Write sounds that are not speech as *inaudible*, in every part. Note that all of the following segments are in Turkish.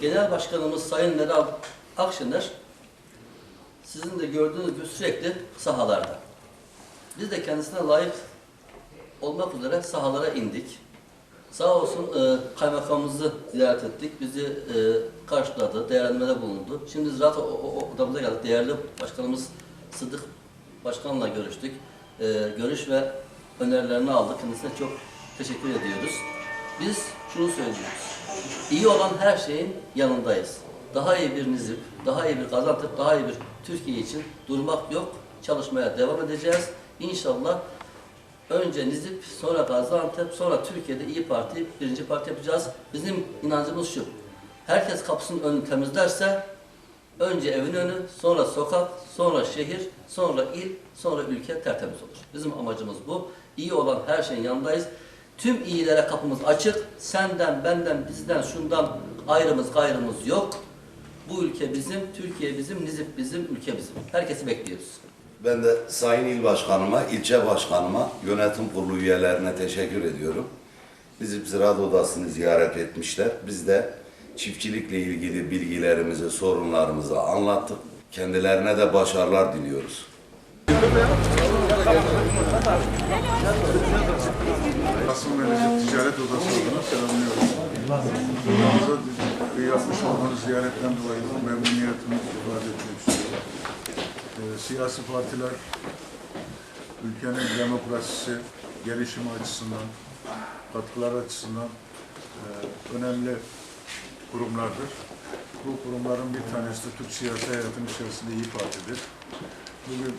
Genel Başkanımız Sayın Meral Akşener sizin de gördüğünüz gibi sürekli sahalarda. Biz de kendisine layık olmak üzere sahalara indik. Sağ olsun e, kaymakamımızı ziyaret ettik. Bizi e, karşıladı, değerlendirmede bulundu. Şimdi ziraat odamıza geldik. Değerli başkanımız Sıdık Başkan'la görüştük. E, görüş ve önerilerini aldık. Kendisine çok teşekkür ediyoruz. Biz şunu söylüyoruz. İyi olan her şeyin yanındayız. Daha iyi bir Nizip, daha iyi bir Gaziantep, daha iyi bir Türkiye için durmak yok. Çalışmaya devam edeceğiz. İnşallah önce Nizip, sonra Gaziantep, sonra Türkiye'de iyi Parti, birinci parti yapacağız. Bizim inancımız şu. Herkes kapısının önünü temizlerse önce evin önü, sonra sokak, sonra şehir, sonra il, sonra ülke tertemiz olur. Bizim amacımız bu. İyi olan her şeyin yanındayız. Tüm iyilere kapımız açık. Senden, benden, bizden, şundan ayrımız gayrımız yok. Bu ülke bizim, Türkiye bizim, Nizip bizim, ülke bizim. Herkesi bekliyoruz. Ben de Sayın İl Başkanıma, ilçe başkanıma, yönetim kurulu üyelerine teşekkür ediyorum. Bizim Ziraat Odası'nı ziyaret etmişler. Biz de çiftçilikle ilgili bilgilerimizi, sorunlarımızı anlattık. Kendilerine de başarılar diliyoruz. Basın ve Necip Ticaret Odası yapmış olduğunuz ziyaretten dolayı memnuniyetimi ifade etmek. Ee, siyasi partiler ülkenin demokrasisi, gelişimi açısından, katkılar açısından e, önemli kurumlardır. Bu kurumların bir tanesi de Türk siyasi hayatının içerisinde İyi Parti'dir. Bugün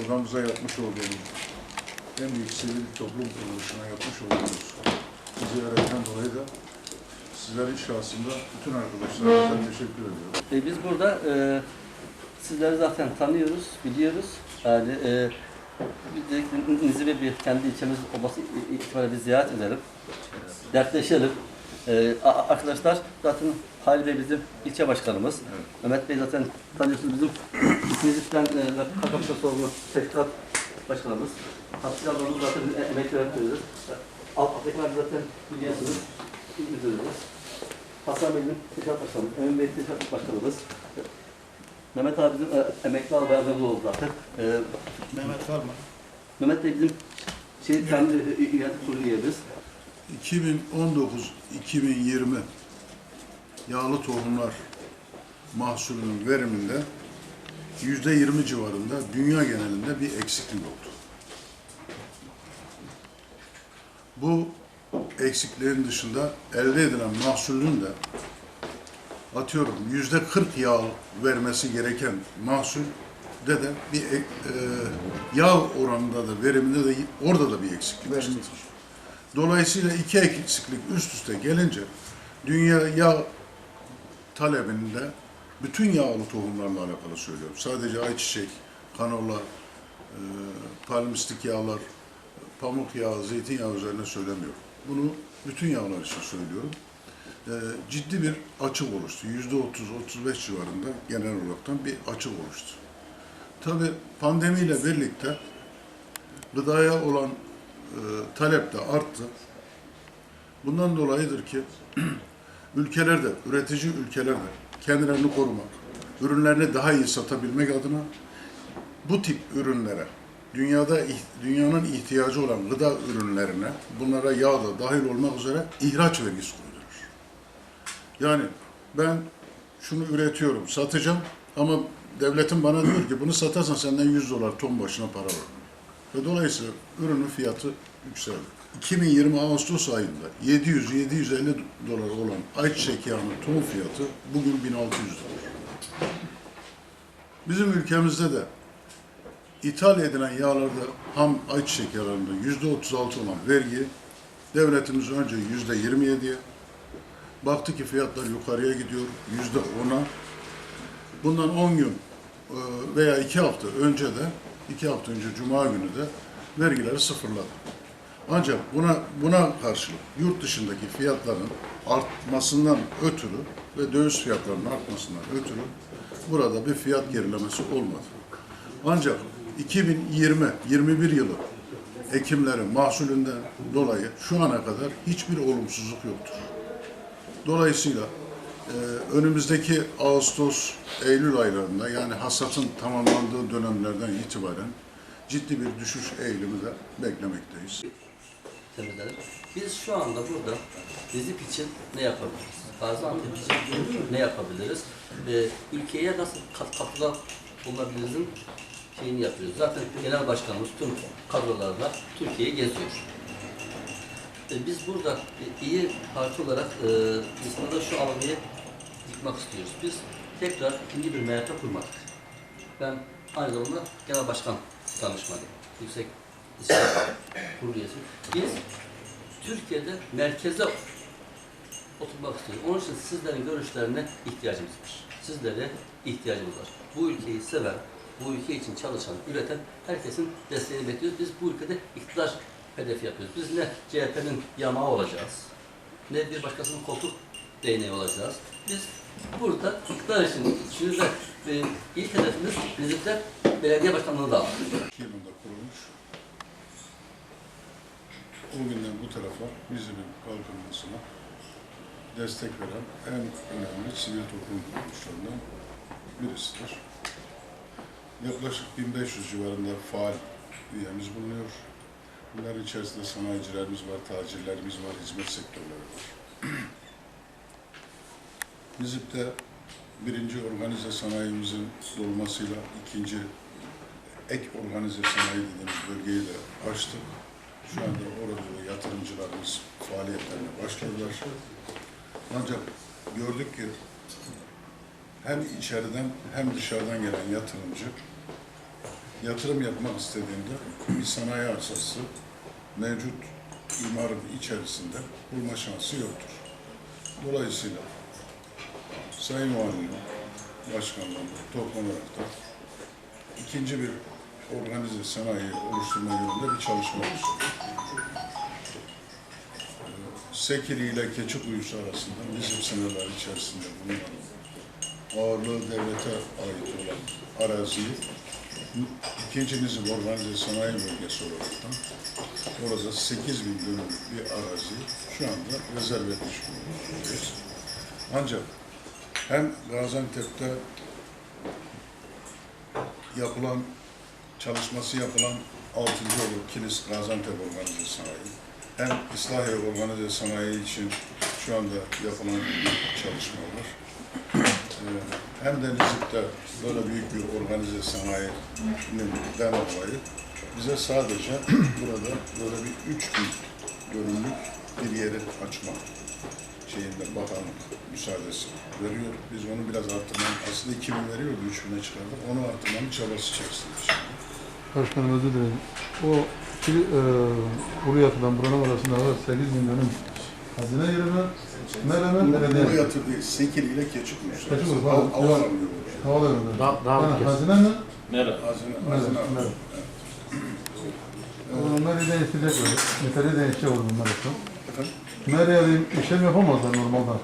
odamıza yapmış olduğumuz en büyük sivil toplum kuruluşuna yapmış olduğumuz ziyaretten dolayı da sizlerin şahsında bütün arkadaşlarımıza teşekkür ediyorum. E, biz burada e, sizleri zaten tanıyoruz, biliyoruz. Yani e, biz de bir kendi ilçemiz olması itibariyle bir ziyaret edelim. Dertleşelim. E, a- arkadaşlar zaten Halil Bey bizim ilçe başkanımız. Mehmet Bey zaten tanıyorsunuz bizim *clears throat* Nizip'ten e, Kakapça sorumlu teşkilat başkanımız. Hatice ablamız zaten e, emekli öğretmenidir. Alttakiler zaten biliyorsunuz. Müdürümüz. Hasan Bey'in teşkilat başkanımız. Emin Bey teşkilat başkanımız. Mehmet abi bizim e, emekli albay adayı oldu zaten. E, Mehmet var mı? Mehmet Bey bizim şey, kendi e, yönetim kurulu üyemiz. 2019-2020 yağlı tohumlar mahsulünün veriminde yüzde 20 civarında dünya genelinde bir eksiklik oldu. Bu eksiklerin dışında elde edilen mahsulün de atıyorum yüzde 40 yağ vermesi gereken mahsulde de bir e- e, yağ oranında da veriminde de orada da bir eksiklik çıktı. Dolayısıyla iki eksiklik üst üste gelince dünya yağ talebinde bütün yağlı tohumlarla alakalı söylüyorum. Sadece ayçiçek, kanola, e, palmistik yağlar, pamuk yağı, zeytinyağı üzerine söylemiyorum. Bunu bütün yağlar için söylüyorum. E, ciddi bir açık oluştu. Yüzde 30-35 civarında genel olaraktan bir açık oluştu. Tabi pandemiyle birlikte gıdaya olan talep de arttı. Bundan dolayıdır ki *clears throat* ülkelerde, üretici ülkelerde kendilerini korumak, ürünlerini daha iyi satabilmek adına bu tip ürünlere, dünyada dünyanın ihtiyacı olan gıda ürünlerine, bunlara yağ da dahil olmak üzere ihraç vergisi koyulur. Yani ben şunu üretiyorum, satacağım ama devletin bana diyor ki bunu satarsan senden 100 dolar ton başına para var. Ve dolayısıyla ürünün fiyatı yükseldi. 2020 Ağustos ayında 700-750 dolar olan ayçiçek yağının ton fiyatı bugün 1600 dolar. Bizim ülkemizde de ithal edilen yağlarda ham ayçiçek yağlarında yüzde 36 olan vergi devletimiz önce yüzde 27'ye baktı ki fiyatlar yukarıya gidiyor yüzde 10'a bundan 10 gün e, veya 2 hafta önce de 2 hafta önce Cuma günü de vergileri sıfırladı. Ancak buna buna karşılık yurt dışındaki fiyatların artmasından ötürü ve döviz fiyatlarının artmasından ötürü burada bir fiyat gerilemesi olmadı. Ancak 2020-21 yılı ekimlerin mahsulünden dolayı şu ana kadar hiçbir olumsuzluk yoktur. Dolayısıyla önümüzdeki Ağustos, Eylül aylarında yani hasatın tamamlandığı dönemlerden itibaren ciddi bir düşüş eğilimi de beklemekteyiz. Biz şu anda burada Nizip için ne yapabiliriz? Gaziantep için ne yapabiliriz? Ee, ülkeye nasıl kat katkıda bulunabilirizin şeyini yapıyoruz. Zaten genel başkanımız tüm kadrolarla Türkiye'yi geziyor. Biz burada iyi parti olarak e, insanlara şu algıyı yıkmak istiyoruz. Biz tekrar ikinci bir MHP kurmadık. Ben aynı zamanda genel başkan danışmanıyım. Yüksek İstihbarat *coughs* Kurulu üyesi. Biz Türkiye'de merkeze oturmak istiyoruz. Onun için sizlerin görüşlerine ihtiyacımız var. Sizlere ihtiyacımız var. Bu ülkeyi seven, bu ülke için çalışan, üreten herkesin desteğini bekliyoruz. Biz bu ülkede iktidar hedefi yapıyoruz. Biz ne CHP'nin yamağı olacağız, ne bir başkasının koltuk değneği olacağız. Biz burada iktidar için şimdi de e, ilk hedefimiz Nizip'te belediye başkanlığını da almak. 2002 yılında kurulmuş. O günden bu tarafa Nizip'in kalkınmasına destek veren en önemli sivil toplum kuruluşlarından birisidir. Yaklaşık 1500 civarında faal üyemiz bulunuyor. Bunların içerisinde sanayicilerimiz var, tacirlerimiz var, hizmet sektörleri var. Nizip'te birinci organize sanayimizin dolmasıyla ikinci ek organize sanayi dediğimiz bölgeyi de açtık. Şu anda orada da yatırımcılarımız faaliyetlerine başladılar. Ancak gördük ki hem içeriden hem dışarıdan gelen yatırımcı yatırım yapmak istediğinde bir sanayi arsası mevcut imarın içerisinde bulma şansı yoktur. Dolayısıyla Sayın Valim, Başkanlığım toplanarak da ikinci bir organize sanayi oluşturma yönünde bir çalışma başladı. Ee, Sekili ile Keçikuyusu arasında bizim sınırlar içerisinde bulunan ağırlığı devlete ait olan araziyi ikinci Organize Sanayi Bölgesi olaraktan orada 8 bin dönüm bir arazi şu anda rezerv etmiş bulunuyoruz. Ancak hem Gaziantep'te yapılan çalışması yapılan 6. yolu Kilis Gaziantep Organize Sanayi hem İslahiye Organize Sanayi için şu anda yapılan bir çalışma var. Ee, Hem de Nizip'te böyle büyük bir organize sanayinin den dolayı bize sadece *clears throat* burada böyle bir 3 bin dönümlük bir yeri açma şeyinde bakanlık müsaadesi veriyor. Biz onu biraz arttırmanın, aslında 2000 veriyordu, 3000'e çıkardık. Onu arttırmanın çabası içerisinde şimdi. Başkanım özür dilerim. O e, buraya atılan buranın arasında var 8 bin dönüm hazine? Menemen Bu belediye. yatır değil, Sekili ile Keçikmuş. Keçikmuş, Av- pardon. Avalanıyor. Havalarında. Daha- daha kez. hazine mi? Merhaba. Hazine, hazine. Onlar bir değiştirecek öyle. Metali değişecek olur bunlar için. Efendim? Nereye alayım? işlem yapamazlar normalde.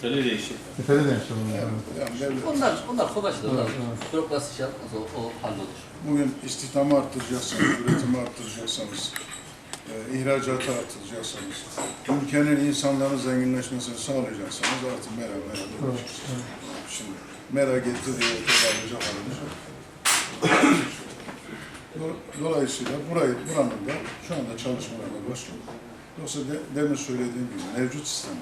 Tele değişik. Metali değişecek onlar. Yani, Evet. yani devlet Onlar, onlar kolay şeyler. Onlar Evet, evet. bürokrasi şey yapmaz, o, o hallolur. bugün istihdamı arttıracaksanız, üretimi arttıracaksanız, e, ihracatı arttıracaksanız, ülkenin insanların zenginleşmesini sağlayacaksanız artık mera mera Evet, evet. Şimdi mera gitti diye toparlayacak halimiz yok. Do- Dolayısıyla burayı, buranın da şu anda çalışmalarına başlıyor. Yoksa de, demin söylediğim gibi mevcut sistem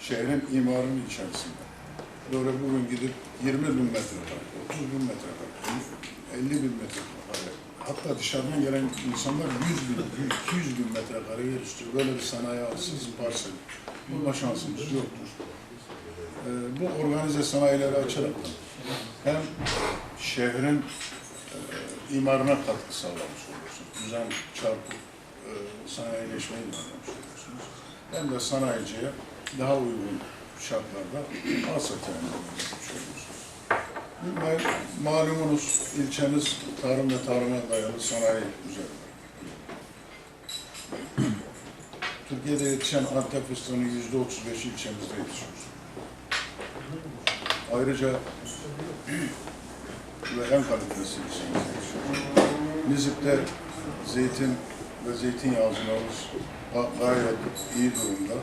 şehrin imarının içerisinde. Böyle bugün gidip 20 bin metrekare, 30 bin metrekare, 50 bin metrekare, hatta dışarıdan gelen insanlar 100 bin, 200 bin metrekare yer istiyor. Böyle bir sanayi alsız parsel bulma şansımız yoktur. Ee, bu organize sanayileri açarak hem şehrin e, imarına katkı sağlamış oluyorsunuz. Düzen çarpı e, sanayileşmeyi de anlamış oluyorsunuz. Hem de sanayiciye daha uygun şartlarda temin etmiş oluyorsunuz. Ma- Malumunuz ilçemiz tarım ve tarıma dayalı sanayi üzerinde. Türkiye'de yetişen Antep fıstığının yüzde otuz beşi ilçemizde yetişiyor. Ayrıca ve en kalitesi ilçemizde yetişiyor. Nizip'te zeytin ve zeytinyağcılarımız ga- gayet iyi durumda.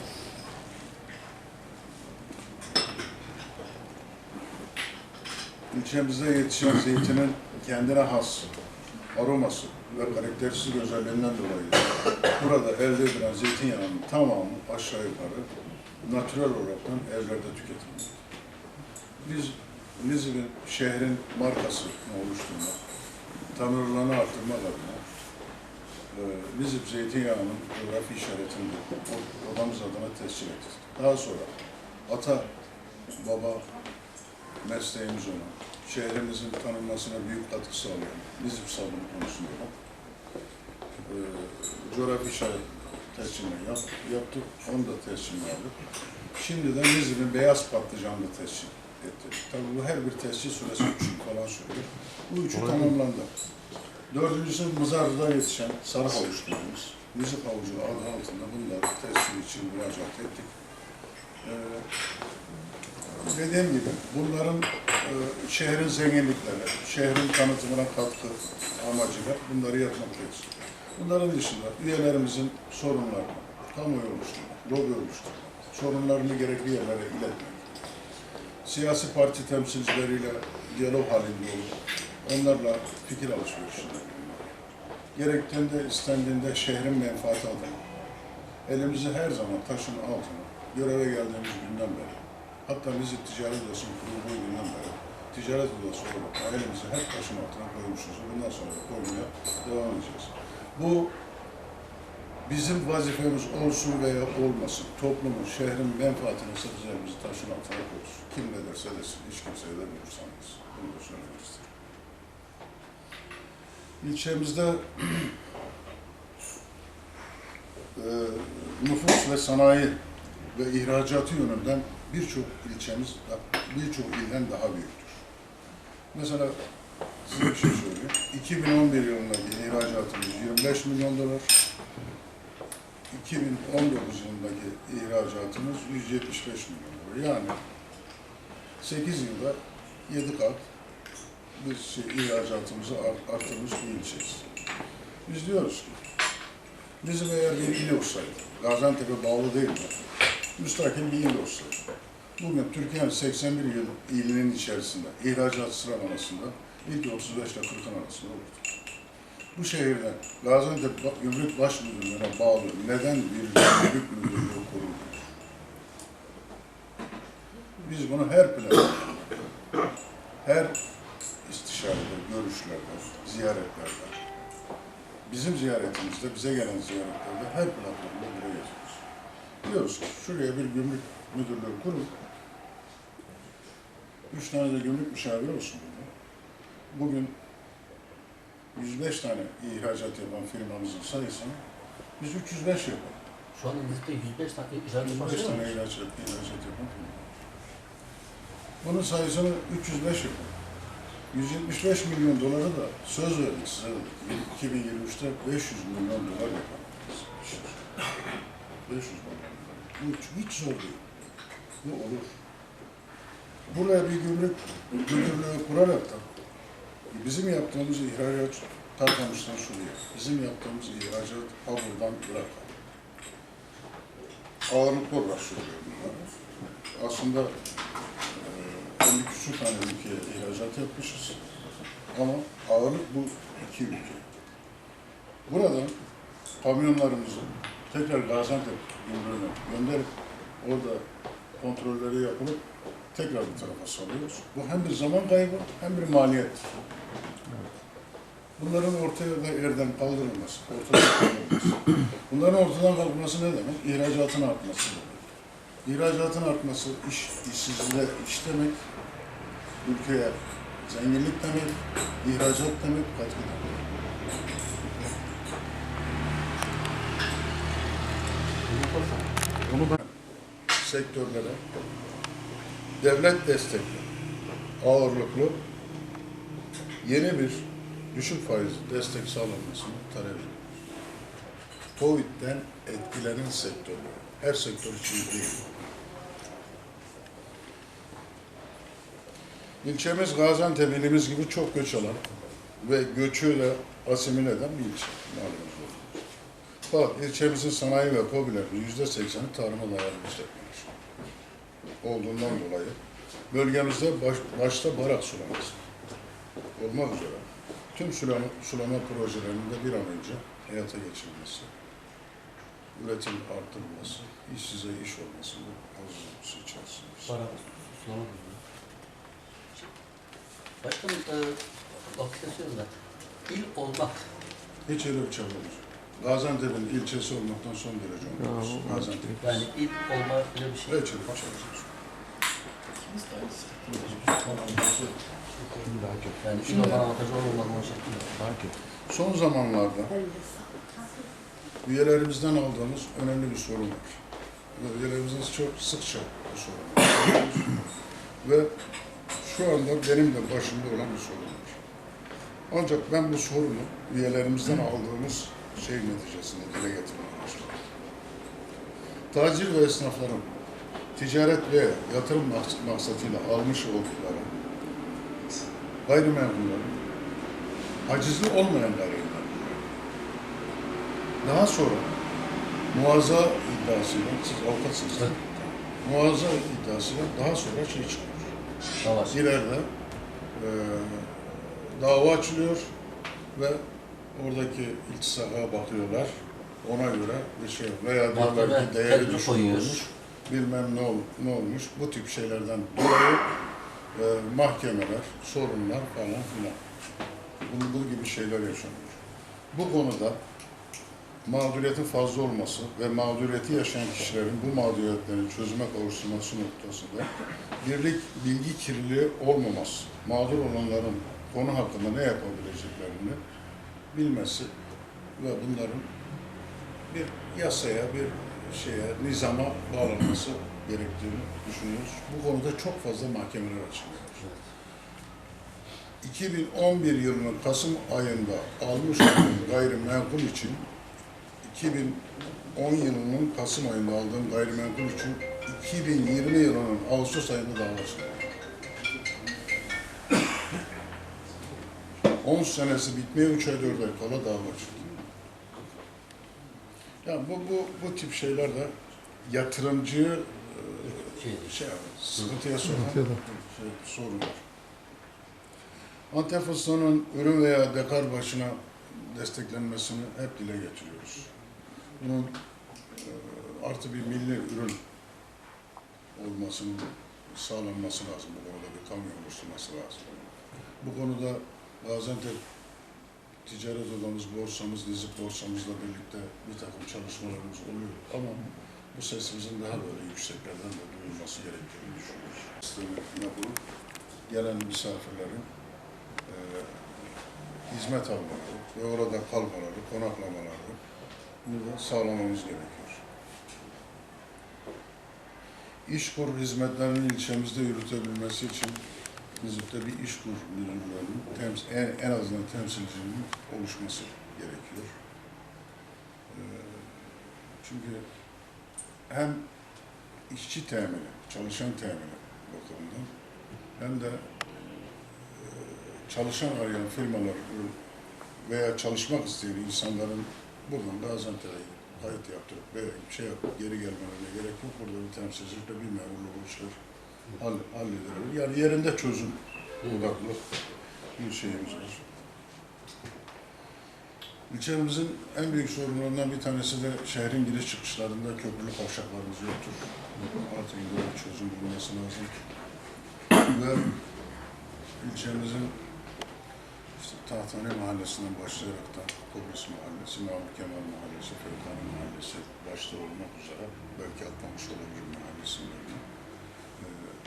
İlçemizde yetişen zeytinin kendine has aroması ve karakteristik özelliğinden dolayı burada elde edilen zeytinyağının tamamı aşağı yukarı natürel olaraktan evlerde tüketilir. Biz Nizip'in şehrin markası oluşturmak, tanınırlığını arttırmak adına e, Nizip zeytinyağının coğrafi işaretini de odamız adına tescil ettik. Daha sonra ata, baba mesleğimiz olan, şehrimizin tanınmasına büyük katkı sağlayan Nizip sabunu konusunda da e, coğrafi işaret tescilini yap, yaptık. Onu da tescilini aldık. Şimdi de Nizip'in beyaz patlıcanlı tescil ettik. Tabii bu her bir tescil süresi üç yıl falan sürüyor. Bu üçü tamamlandı. Dördüncüsü Mızarlı'da yetişen sarı havuçlarımız. Nizip havucu adı altında bunları tescil için müracaat ettik. Ee, dediğim gibi bunların e, şehrin zenginlikleri, şehrin tanıtımına katkı amacıyla bunları yapmaktayız. Bunların dışında üyelerimizin sorunlarını, kamuoyu oluşturmak, lobi oluşturmak, sorunlarını gerekli yerlere iletmek, siyasi parti temsilcileriyle diyalog halinde olup onlarla fikir alışverişinde gerektiğinde istendiğinde şehrin menfaati adına elimizi her zaman taşın altına göreve geldiğimiz günden beri hatta bizi ticaret odasının kurulduğu günden beri ticaret odası olarak elimizi hep taşın altına koymuşuz. Bundan sonra da koymaya devam edeceğiz. Bu bizim vazifemiz olsun veya olmasın, toplumun, şehrin menfaatine sebzelerimizi taşın altına koyuyoruz. Kim ne derse desin, hiç kimseye de bulursanız. Bunu da söylemek isterim. İlçemizde *clears throat* e, nüfus ve sanayi ve ihracatı yönünden birçok ilçemiz birçok ilden daha büyüktür. Mesela size bir şey söyleyeyim. 2011 yılındaki ihracatımız 25 milyon dolar. 2019 yılındaki ihracatımız 175 milyon dolar. Yani 8 yılda 7 kat biz şey, ihracatımızı art- arttırmış bir ilçeyiz. Biz diyoruz ki bizim eğer bir il olsaydı, Gaziantep'e bağlı değil mi? Müstakil bir il olsaydı. Bugün Türkiye'nin 81 yıl ilinin içerisinde ihracat sıralamasında ilk 35 ile 40'ın arasında olurdu. Bu şehirde Gaziantep Gümrük Baş Müdürlüğü'ne bağlı neden bir gümrük müdürlüğü kuruldu? Biz bunu her planda, her istişarede, görüşlerde, ziyaretlerde, bizim ziyaretimizde, bize gelen ziyaretlerde her platformda buraya yazıyoruz. Diyoruz ki şuraya bir gümrük müdürlüğü kurun. Üç tane de gümrük müşaviri olsun burada. Bugün 105 tane ihracat yapan firmamızın sayısını biz 305 yapalım. Şu an Nizip'te 105 tane icraat 105 başlıyor tane mu? ihracat, ihracat yapan firma. Bunun sayısını 305 yapalım. 175 milyon doları da söz verdik size dedik. 2023'te 500 milyon dolar yapalım. Biz. 500 milyon dolar. Bu hiç, hiç zor değil. Bu olur. Buraya bir gümrük müdürlüğü kurarak da bizim yaptığımız ihracat Tarkamış'tan şuraya, bizim yaptığımız ihracat Hamur'dan Irak'a. Ağırlıklı olarak söylüyorum bunları. Aslında e, 50 küsur tane ülkeye ihracat yapmışız. Ama ağırlık bu iki ülke. Buradan kamyonlarımızı tekrar Gaziantep gümrüğüne gönderip orada kontrolleri yapılıp tekrar bu tarafa salıyoruz. Bu hem bir zaman kaybı hem bir maliyettir. Bunların ortaya da yerden kaldırılması, ortadan kaldırılması. *coughs* Bunların ortadan kalkması ne demek? İhracatın artması demek. İhracatın artması iş, işsizliğe iş demek, ülkeye zenginlik demek, ihracat demek, katkı demek. Onu ben sektörlere devlet destekli, ağırlıklı yeni bir düşük faiz destek sağlanmasını talep ediyoruz. Covid'den etkilenen sektörler, her sektör için değil. İlçemiz Gaziantep ilimiz gibi çok göç alan ve göçüyle asimile eden bir ilçe malumunuz Fakat ilçemizin sanayi ve hobilerinin yüzde sekseni tarıma dayalı işletmeler olduğundan dolayı bölgemizde baş, başta barak sulaması olmak üzere tüm sulama, sulama projelerinin de bir an önce hayata geçirilmesi, üretim arttırılması, işsize iş olmasını arzumuz içerisindeyiz. Para sulama. Başkanım, e, vakit kesiyorum da. İl olmak. Hiç öyle bir çabamız yok. Gaziantep'in ilçesi olmaktan son derece bu- Gaziantep. Yani il olma öyle bir şey. Bir çabamız yok. Yani il olma avantajı olmamak o şekilde. Son zamanlarda üyelerimizden aldığımız önemli bir sorun var. Ve Üyelerimizden çok sıkça bu sorun var. Ve şu anda benim de başımda olan bir sorun var. Ancak ben bu sorunu üyelerimizden aldığımız şey neticesinde dile getirmeye. Tacir ve esnafların ticaret ve yatırım maks- maksatıyla almış oldukları gayrimenkullerin acizli olmayan gayrimenkul. Daha sonra muazza iddiasıyla, siz avukatsınız? Muazza iddiasıyla daha sonra şey çıkıyor. Savaş. İleride e, dava açılıyor ve oradaki iltisaka bakıyorlar. Ona göre bir şey veya diyorlar ki değeri düşürmüş, bilmem ne, ol, ne olmuş. Bu tip şeylerden dolayı e, mahkemeler, sorunlar falan filan. Bu, bu gibi şeyler yaşanıyor. Bu konuda mağduriyetin fazla olması ve mağduriyeti yaşayan kişilerin bu mağduriyetlerin çözüme kavuşturması noktasında birlik bilgi kirliliği olmaması, mağdur olanların konu hakkında ne yapabileceklerini bilmesi ve bunların bir yasaya, bir şeye, nizama bağlanması gerektiğini düşünüyoruz. Bu konuda çok fazla mahkemeler açılıyor. 2011 yılının Kasım ayında almış olduğum gayrimenkul için 2010 yılının Kasım ayında aldığım gayrimenkul için 2020 yılının Ağustos ayında dava açıldı. 10 senesi bitmeye 3 ay 4 ay kala dava açıldı. Yani bu, bu, bu tip şeyler de yatırımcıyı e, Şey, şey, sıkıntıya sokan şey, sorunlar. Antep fıstığının ürün veya dekar başına desteklenmesini hep dile getiriyoruz. Bunun e, artı bir milli ürün olmasının sağlanması lazım. Bu konuda bir kamu oluşturması lazım. Bu konuda Gaziantep ticaret odamız, borsamız, dizip borsamızla birlikte bir takım çalışmalarımız oluyor. Ama bu sesimizin daha böyle yükseklerden de duyulması gerektiğini düşünüyoruz. Sistemi yapılıp gelen misafirlerin e, hizmet almaları ve orada kalmaları, konaklamaları bunu sağlamamız gerekiyor. İşkur hizmetlerinin ilçemizde yürütebilmesi için Nizip'te bir işkur müdürlüğünün tems- en, en azından temsilcinin oluşması gerekiyor. Ee, çünkü hem işçi temini, çalışan temini bakımından hem de e, çalışan arayan firmalar veya çalışmak isteyen insanların buradan Gaziantep'e kayıt yaptırıp veya şey yapıp geri gelmelerine gerek yok. Burada bir temsilcilikle bir memurlu bu işler hall- halledilir. Yani yerinde çözüm odaklı bir şeyimiz var. İlçemizin en büyük sorunlarından bir tanesi de şehrin giriş çıkışlarında köprülü kavşaklarımız yoktur. Artık bir çözüm bulunması lazım. Ve ilçemizin işte Tahtane Mahallesi'nden başlayarak da Kıbrıs Mahallesi, Mahmut Kemal Mahallesi, Fevkani Mahallesi başta olmak üzere belki atlamış olabilir mahallesinde.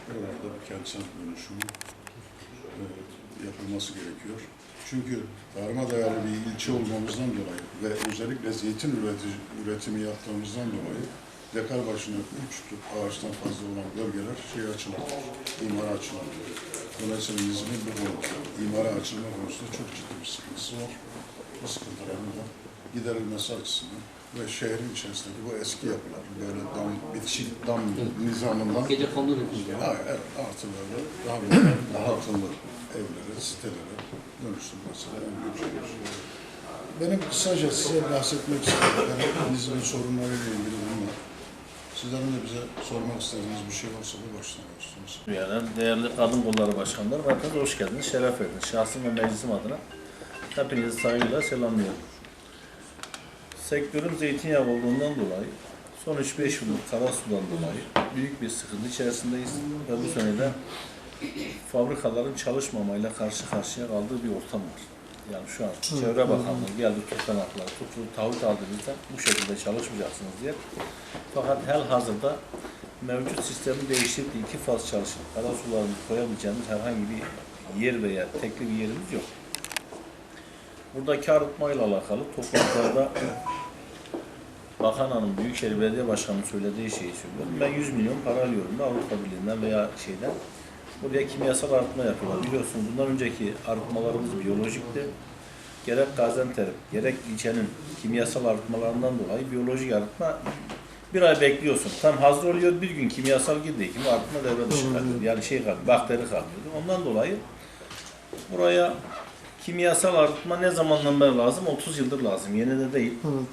Buralarda bir kentsel dönüşümü yapılması gerekiyor. Çünkü tarıma dayalı bir ilçe olmamızdan dolayı ve özellikle zeytin üretimi yaptığımızdan dolayı dekar başına üç ağaçtan fazla olan bölgeler şey açılamıyor, imara açılamıyor. Dolayısıyla İzmir bu konuda imara açılma konusunda çok ciddi bir sıkıntısı var. Bu sıkıntıların da giderilmesi açısından ve şehrin içerisindeki bu eski yapılar, böyle dam, bitişik dam nizamından Gece kondu dediniz ya. Hayır, evet, artıları daha böyle, daha akıllı evlere, sitelere dönüştürmesi en büyük şeydir. Benim kısaca size bahsetmek istediklerim İzmir sorunlarıyla ilgili bunlar. Sizlerin de bize sormak istediğiniz bir şey varsa bu baştan olursunuz. Yani değerli kadın kolları başkanları, hepiniz hoş geldiniz, şeref verdiniz. Şahsım ve meclisim adına hepinizi saygıyla selamlıyorum. Sektörüm zeytinyağı olduğundan dolayı son 3-5 yıllık kara sudan dolayı büyük bir sıkıntı içerisindeyiz ve bu sene de fabrikaların çalışmamayla karşı karşıya kaldığı bir ortam var. Yani şu an Çevre Bakanlığı geldi tutanakları tuttu, taahhüt aldı bizden bu şekilde çalışmayacaksınız diye. Fakat hel hazırda mevcut sistemi değiştirip iki faz çalışıp kara sularını koyabileceğimiz herhangi bir yer veya tekli bir yerimiz yok. Buradaki arıtmayla alakalı toplantılarda Bakan Hanım, Büyükşehir Belediye Başkanı'nın söylediği şeyi söylüyorum. Ben 100 milyon para alıyorum da Avrupa Birliği'nden veya şeyden. Buraya kimyasal arıtma yapıyorlar. Biliyorsunuz bundan önceki arıtmalarımız biyolojikti. Gerek Gaziantep, gerek ilçenin kimyasal arıtmalarından dolayı biyolojik arıtma bir ay bekliyorsun. Tam hazır oluyor bir gün kimyasal girdiği gibi arıtma devre dışı kalıyor. Yani şey kalıyor, bakteri kalıyordu. Ondan dolayı buraya kimyasal arıtma ne zamandan beri lazım? 30 yıldır lazım. Yeni de değil. Evet.